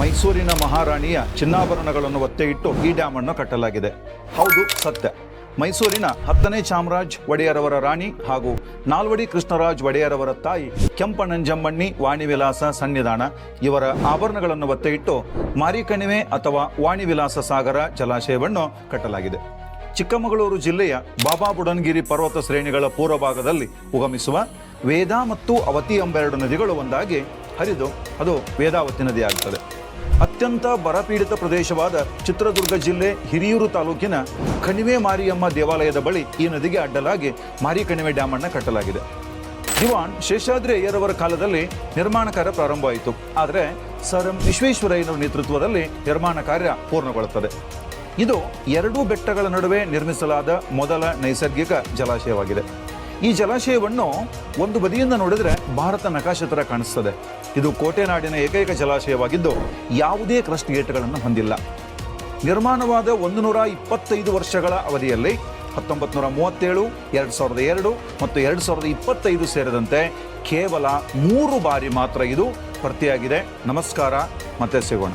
ಮೈಸೂರಿನ ಮಹಾರಾಣಿಯ ಚಿನ್ನಾಭರಣಗಳನ್ನು ಒತ್ತೆ ಇಟ್ಟು ಈ ಡ್ಯಾಮ್ ಅನ್ನು ಕಟ್ಟಲಾಗಿದೆ. ಹೌದು, ಸತ್ಯ. ಮೈಸೂರಿನ ಹತ್ತನೇ ಚಾಮರಾಜ್ ಒಡೆಯರವರ ರಾಣಿ ಹಾಗೂ ನಾಲ್ವಡಿ ಕೃಷ್ಣರಾಜ್ ಒಡೆಯರವರ ತಾಯಿ ಕೆಂಪನಂಜಮ್ಮಣ್ಣಿ ವಾಣಿವಿಲಾಸ ಸನ್ನಿಧಾನ, ಇವರ ಆಭರಣಗಳನ್ನು ಒತ್ತೆ ಇಟ್ಟು ಮಾರಿಕಣಿವೆ ಅಥವಾ ವಾಣಿವಿಲಾಸ ಸಾಗರ ಜಲಾಶಯವನ್ನು ಕಟ್ಟಲಾಗಿದೆ. ಚಿಕ್ಕಮಗಳೂರು ಜಿಲ್ಲೆಯ ಬಾಬಾ ಬುಡನ್ಗಿರಿ ಪರ್ವತ ಶ್ರೇಣಿಗಳ ಪೂರ್ವ ಭಾಗದಲ್ಲಿ ಉಗಮಿಸುವ ವೇದಾ ಮತ್ತು ಅವತಿ ಎಂಬೆರಡು ನದಿಗಳು ಒಂದಾಗಿ ಹರಿದು ಅದು ವೇದಾವತಿ ನದಿಯಾಗುತ್ತದೆ. ಅತ್ಯಂತ ಬರಪೀಡಿತ ಪ್ರದೇಶವಾದ ಚಿತ್ರದುರ್ಗ ಜಿಲ್ಲೆ ಹಿರಿಯೂರು ತಾಲೂಕಿನ ಕಣಿವೆ ಮಾರಿಯಮ್ಮ ದೇವಾಲಯದ ಬಳಿ ಈ ನದಿಗೆ ಅಡ್ಡಲಾಗಿ ಮಾರಿ ಕಣಿವೆ ಡ್ಯಾಮ್ ಅನ್ನು ಕಟ್ಟಲಾಗಿದೆ. ದಿವಾನ್ ಶೇಷಾದ್ರಿ ಅಯ್ಯರವರ ಕಾಲದಲ್ಲಿ ನಿರ್ಮಾಣ ಕಾರ್ಯ ಪ್ರಾರಂಭವಾಯಿತು. ಆದರೆ ಸರ್ ಎಂ ವಿಶ್ವೇಶ್ವರಯ್ಯನವರ ನೇತೃತ್ವದಲ್ಲಿ ನಿರ್ಮಾಣ ಕಾರ್ಯ ಪೂರ್ಣಗೊಳ್ಳುತ್ತದೆ. ಇದು ಎರಡೂ ಬೆಟ್ಟಗಳ ನಡುವೆ ನಿರ್ಮಿಸಲಾದ ಮೊದಲ ನೈಸರ್ಗಿಕ ಜಲಾಶಯವಾಗಿದೆ. ಈ ಜಲಾಶಯವನ್ನು ಒಂದು ಬದಿಯಿಂದ ನೋಡಿದರೆ ಭಾರತ ನಕಾಶೆ ಥರ ಕಾಣಿಸ್ತದೆ. ಇದು ಕೋಟೆನಾಡಿನ ಏಕೈಕ ಜಲಾಶಯವಾಗಿದ್ದು ಯಾವುದೇ ಕ್ರಸ್ಟ್ ಗೇಟ್ಗಳನ್ನು ಹೊಂದಿಲ್ಲ. ನಿರ್ಮಾಣವಾದ ಒಂದು ನೂರ ಇಪ್ಪತ್ತೈದು ವರ್ಷಗಳ ಅವಧಿಯಲ್ಲಿ ಹತ್ತೊಂಬತ್ತು ನೂರ ಮೂವತ್ತೇಳು ಎರಡು ಸಾವಿರದ ಎರಡು ಮತ್ತು ಎರಡು ಸಾವಿರದ ಇಪ್ಪತ್ತೈದು ಸೇರಿದಂತೆ ಕೇವಲ ಮೂರು ಬಾರಿ ಮಾತ್ರ ಇದು ಭರ್ತಿಯಾಗಿದೆ. ನಮಸ್ಕಾರ. ಮತ್ತೆ ಸಿಗೋಣ.